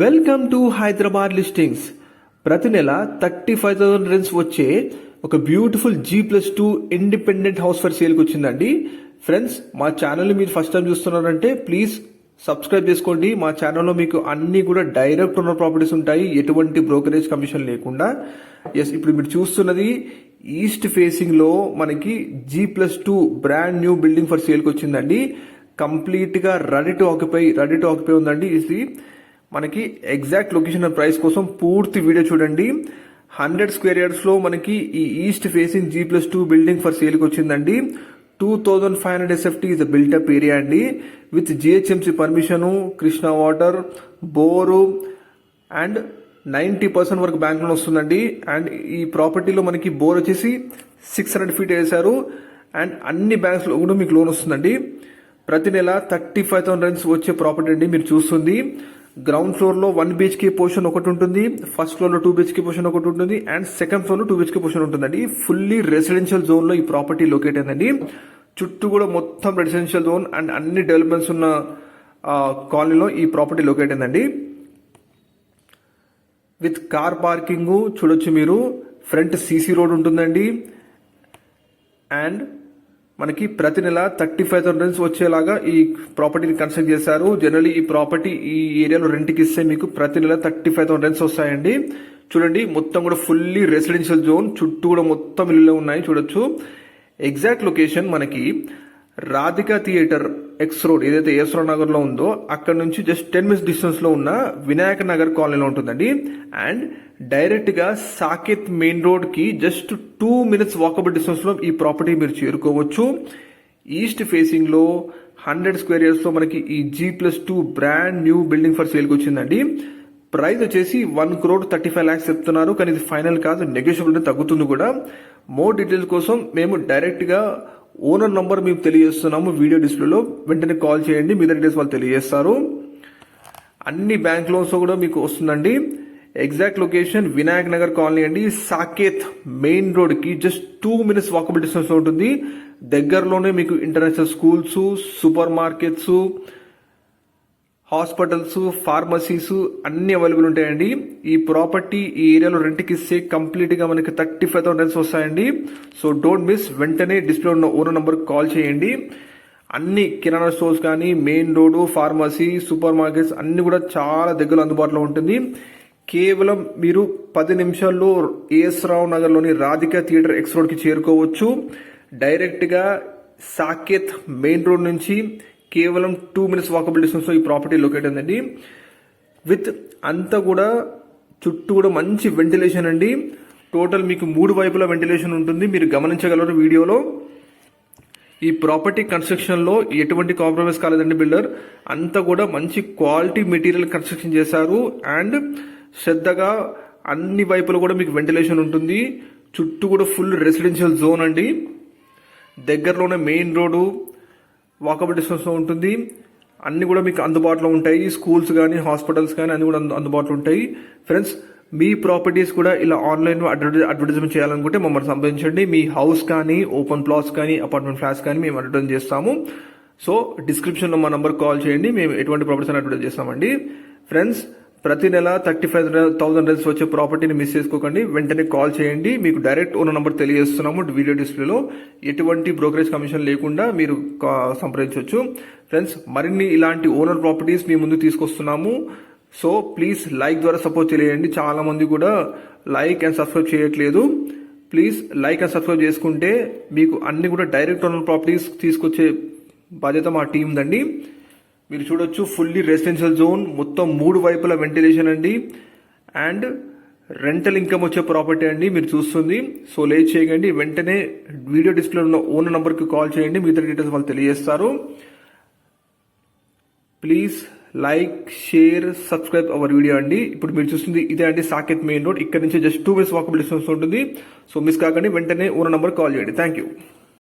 Welcome to Hyderabad listings ప్రతి నెల thirty five thousand rents వచ్చే ఒక beautiful G plus two independent house for సేల్కి వచ్చిందండి. ఫ్రెండ్స్ మా ఛానల్ని మీరు ఫస్ట్ టైం చూస్తున్నారంటే ప్లీజ్ సబ్స్క్రైబ్ చేసుకోండి. మా ఛానల్లో మీకు అన్ని కూడా డైరెక్ట్ ఉన్న ప్రాపర్టీస్ ఉంటాయి. ఎటువంటి బ్రోకరేజ్ కమిషన్ లేకుండా. ఎస్ ఇప్పుడు మీరు చూస్తున్నది ఈస్ట్ ఫేసింగ్లో మనకి G plus two brand new building for సేల్కి వచ్చిందండి. కంప్లీట్గా ready to occupy ready to occupy ఉందండి. ఇది మనకి ఎగ్జాక్ట్ లొకేషన్ అండ్ ప్రైస్ కోసం పూర్తి వీడియో చూడండి. హండ్రెడ్ స్క్వేర్ యార్డ్స్లో మనకి ఈ east facing G plus two building for సేల్కి వచ్చిందండి. Two thousand five hundred SFT is built up area అండి. With GHMC permission Krishna water bore and ninety percent వరకు బ్యాంక్ లోన్ వస్తుందండి. అండ్ ఈ ప్రాపర్టీలో మనకి బోర్ వచ్చేసి సిక్స్ హండ్రెడ్ ఫీట్ వేశారు. అండ్ అన్ని బ్యాంక్స్లో కూడా మీకు లోన్ వస్తుందండి. ప్రతి నెల థర్టీ ఫైవ్ థౌసండ్ రన్స్ వచ్చే ప్రాపర్టీ అండి మీరు చూస్తుంది. గ్రౌండ్ ఫ్లోర్లో వన్ బిహెచ్కే పోర్షన్ ఒకటి ఉంటుంది ఫస్ట్ ఫ్లోర్లో టూ బిహెచ్కే పోర్షన్ ఒకటి ఉంటుంది అండ్ సెకండ్ ఫ్లోర్లో టూ బిహెచ్కే పోర్షన్ ఉంటుందండి. ఫుల్లీ రెసిడెన్షియల్ జోన్లో ఈ ప్రాపర్టీ లొకేట్ అయిందండి. చుట్టూ కూడా మొత్తం రెసిడెన్షియల్ జోన్ అండ్ అన్ని డెవలప్మెంట్స్ ఉన్న కాలనీలో ఈ ప్రాపర్టీ లొకేట్ అయిందండి. విత్ కార్ పార్కింగ్ చూడొచ్చు మీరు. ఫ్రంట్ సీసీ రోడ్ ఉంటుందండి. అండ్ మనకి ప్రతి నెల థర్టీ ఫైవ్ థౌసండ్ వచ్చేలాగా ఈ ప్రాపర్టీని కన్స్ట్రక్ట్ చేశారు. జనరల్లీ ఈ ప్రాపర్టీ ఈ ఏరియాలో రెంట్కి ఇస్తే మీకు ప్రతి నెల థర్టీ ఫైవ్ థౌసండ్ వస్తాయండి. చూడండి మొత్తం కూడా ఫుల్లీ రెసిడెన్షియల్ జోన్ చుట్టూ కూడా మొత్తం ఇల్లు ఉన్నాయి చూడొచ్చు. ఎగ్జాక్ట్ లొకేషన్ మనకి రాధిక థియేటర్ ఎక్స్ రోడ్ ఏదైతే ఏశ్వర నగర్లో ఉందో అక్కడ నుంచి జస్ట్ టెన్ మినిట్స్ డిస్టెన్స్లో ఉన్న వినాయక నగర్ కాలనీలో ఉంటుందండి. అండ్ డైరెక్ట్గా సాకేత్ మెయిన్ రోడ్కి జస్ట్ టూ మినిట్స్ వాకబుల్ డిస్టెన్స్లో ఈ ప్రాపర్టీ మీరు చేరుకోవచ్చు. ఈస్ట్ ఫేసింగ్లో హండ్రెడ్ స్క్వేర్ ఇయర్స్లో మనకి ఈ G plus two brand new building for సేల్కి వచ్చిందండి. ప్రైస్ వచ్చేసి one crore thirty five lakhs చెప్తున్నారు. కానీ ఇది ఫైనల్ కాదు నెగోషియబుల్ తగ్గుతుంది కూడా. మోర్ డీటెయిల్స్ కోసం మేము డైరెక్ట్గా ఓనర్ నంబర్ మీకు తెలియజేస్తున్నాము. వీడియో డిస్ప్లేలో వెంటనే కాల్ చేయండి. మీ దగ్గర వాళ్ళు తెలియజేస్తారు. అన్ని బ్యాంక్ లోన్స్ కూడా మీకు వస్తుందండి. Exact location Vinayak Nagar colony అండి. సాకేత్ మెయిన్ రోడ్కి just two minutes walkable distance ఉంటుంది. దగ్గరలోనే మీకు international schools supermarkets hospitals pharmacies అన్ని అవైలబుల్ ఉంటాయండి. ఈ ప్రాపర్టీ ఈ ఏరియాలో రెంట్కి ఇస్తే కంప్లీట్గా మనకి థర్టీ ఫైవ్ థౌసండ్ వస్తాయండి. సో డోంట్ మిస్ వెంటనే డిస్ప్లే ఉన్న ఓనర్ నంబర్ కాల్ చేయండి. అన్ని కిరాణా స్టోర్స్ కానీ main road pharmacy super markets అన్ని కూడా చాలా దగ్గర అందుబాటులో ఉంటుంది. కేవలం మీరు పది నిమిషాల్లో ఏఎస్ రావు నగర్లోని రాధిక థియేటర్ ఎక్స్ రోడ్కి చేరుకోవచ్చు. డైరెక్ట్గా సాకేత్ మెయిన్ రోడ్ నుంచి కేవలం టూ మినిట్స్ వాకబుల్ డిస్టెన్స్లో ఈ ప్రాపర్టీ లొకేట్ అయిందండి. విత్ అంతా కూడా చుట్టూ కూడా మంచి వెంటిలేషన్ అండి. టోటల్ మీకు మూడు వైపుల వెంటిలేషన్ ఉంటుంది. మీరు గమనించగలరు వీడియోలో. ఈ ప్రాపర్టీ కన్స్ట్రక్షన్లో ఎటువంటి కాంప్రమైజ్ కాలేదండి బిల్డర్ అంతా కూడా మంచి క్వాలిటీ మెటీరియల్ కన్స్ట్రక్షన్ చేశారు. అండ్ శ్రద్ధగా అన్ని వైపులు కూడా మీకు వెంటిలేషన్ ఉంటుంది. చుట్టూ కూడా ఫుల్ రెసిడెన్షియల్ జోన్ అండి. దగ్గరలోనే మెయిన్ రోడ్డు వాకబుల్ డిస్టెన్స్లో ఉంటుంది. అన్నీ కూడా మీకు అందుబాటులో ఉంటాయి. స్కూల్స్ కానీ హాస్పిటల్స్ కానీ అన్నీ కూడా అందుబాటులో ఉంటాయి. ఫ్రెండ్స్ మీ ప్రాపర్టీస్ కూడా ఇలా ఆన్లైన్లో అడ్వర్టైజ్ అడ్వర్టైజ్మెంట్ చేయాలనుకుంటే మమ్మల్ని సంప్రదించండి. మీ హౌస్ కానీ ఓపెన్ ప్లాట్స్ కానీ అపార్ట్మెంట్ ఫ్లాట్స్ కానీ మేము అడ్వర్టైజ్ చేస్తాము. సో డిస్క్రిప్షన్లో మా నెంబర్ కాల్ చేయండి. మేము ఎటువంటి ప్రాపర్టీస్ అడ్వర్టైజ్ చేస్తామండి. ఫ్రెండ్స్ ప్రతి నెల థర్టీ ఫైవ్ థౌసండ్ రెన్స్ వచ్చే ప్రాపర్టీని మిస్ చేసుకోకండి. వెంటనే కాల్ చేయండి. మీకు డైరెక్ట్ ఓనర్ నంబర్ తెలియజేస్తున్నాము. వీడియో డిస్ప్లేలో ఎటువంటి బ్రోకరేజ్ కమిషన్ లేకుండా మీరు కా- సంప్రదించవచ్చు. ఫ్రెండ్స్ మరిన్ని ఇలాంటి ఓనర్ ప్రాపర్టీస్ మీ ముందు తీసుకొస్తున్నాము. సో ప్లీజ్ లైక్ ద్వారా సపోర్ట్ చేయండి. చాలా మంది కూడా లైక్ అండ్ సబ్స్క్రైబ్ చేయట్లేదు. ప్లీజ్ లైక్ అండ్ సబ్స్క్రైబ్ చేసుకుంటే మీకు అన్ని కూడా డైరెక్ట్ ఓనర్ ప్రాపర్టీస్ తీసుకొచ్చే బాధ్యత మా టీం దండి మీరు చూడొచ్చు ఫుల్లీ రెసిడెన్షియల్ జోన్ మొత్తం మూడు వైపుల వెంటిలేషన్ అండి. అండ్ రెంటల్ ఇన్కమ్ వచ్చే ప్రాపర్టీ అండి మీరు చూస్తుంది. సో లేట్ చేయకండి వెంటనే వీడియో డిస్ప్లే ఉన్న ఓనర్ నెంబర్కి కాల్ చేయండి మిగతా డీటెయిల్స్ వాళ్ళు తెలియజేస్తారు. Please like share subscribe our video అండి. ఇప్పుడు మీరు చూస్తుంది ఇదే అండి సాకేత్ మెయిన్ రోడ్ ఇక్కడ నుంచి just two minutes walkable distance ఉంటుంది. సో మిస్ కాకండి వెంటనే ఓనర్ నెంబర్ కాల్ చేయండి. Thank you